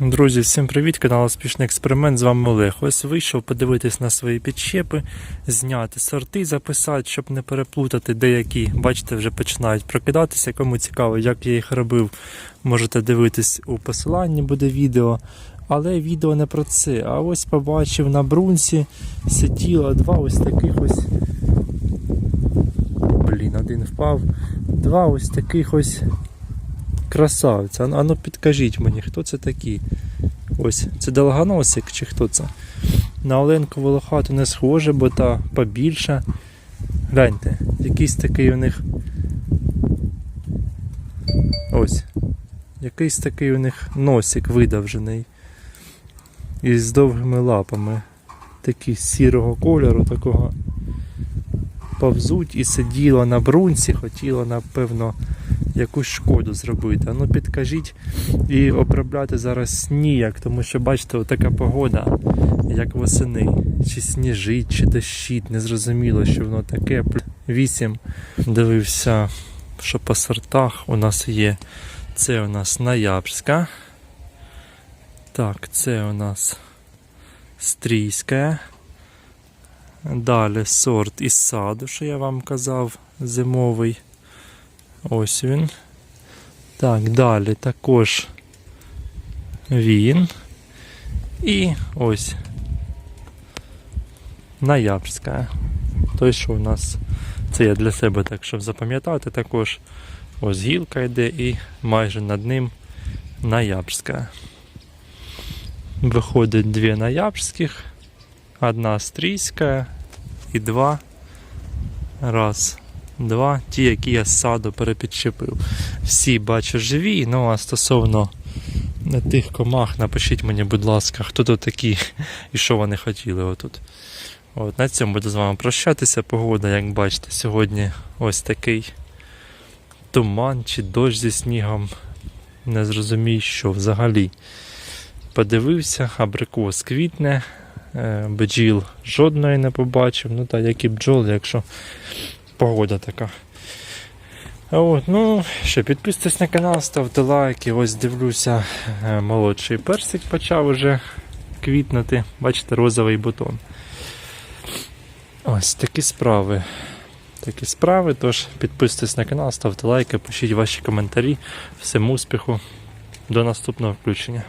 Друзі, всім привіт! Канал Успішний експеримент. З вами Олег. Ось вийшов подивитись на свої підщепи, зняти сорти, записати, щоб не переплутати деякі. Бачите, вже починають прокидатися. Кому цікаво, як я їх робив, можете дивитись у посиланні, буде відео. Але відео не про це. А ось побачив на брунсі сиділо два ось таких ось. Блін, один впав. Два ось таких ось красавця. А ну підкажіть мені, хто це такі? Ось, це долгоносик чи хто це? На Оленку волохату не схоже, бо та побільша. Гляньте, якийсь такий у них. Ось. Якийсь такий у них носик видовжений. І з довгими лапами. Такі сірого кольору, такого повзуть і сиділа на брунці, хотіла, напевно, якусь шкоду зробити. Ну підкажіть і обробляти зараз ніяк, тому що бачите, така погода, як восени. Чи сніжить, чи дощить, незрозуміло, що воно таке. Вісім дивився, що по сортах у нас є. Це у нас Ноябрьська. Так, це у нас Стрійська. Далі сорт із саду, що я вам казав, зимовий. Ось він. Так, далі також він. І ось Ноябрьська. Той, що у нас це я для себе так, щоб запам'ятати, також ось гілка йде і майже над ним Ноябрьська. Виходить дві ноябрьських, одна австрійська і два. Раз, два. Ті, які я з саду перепідчепив. Всі бачу живі. Ну а стосовно тих комах, напишіть мені, будь ласка, хто тут такі і що вони хотіли отут. От, на цьому буду з вами прощатися. Погода, як бачите, сьогодні ось такий туман чи дощ зі снігом. Не зрозумію, що взагалі. Подивився, абрикос квітне, е, бджіл жодної не побачив. Ну так, як і бджол, якщо погода така. От, ну, що, підписуйтесь на канал, ставте лайки. Ось дивлюся, е, молодший персик почав уже квітнути. Бачите, розовий бутон. Ось такі справи. Такі справи. Тож підписуйтесь на канал, ставте лайки, пишіть ваші коментарі. Всім успіху. До наступного включення.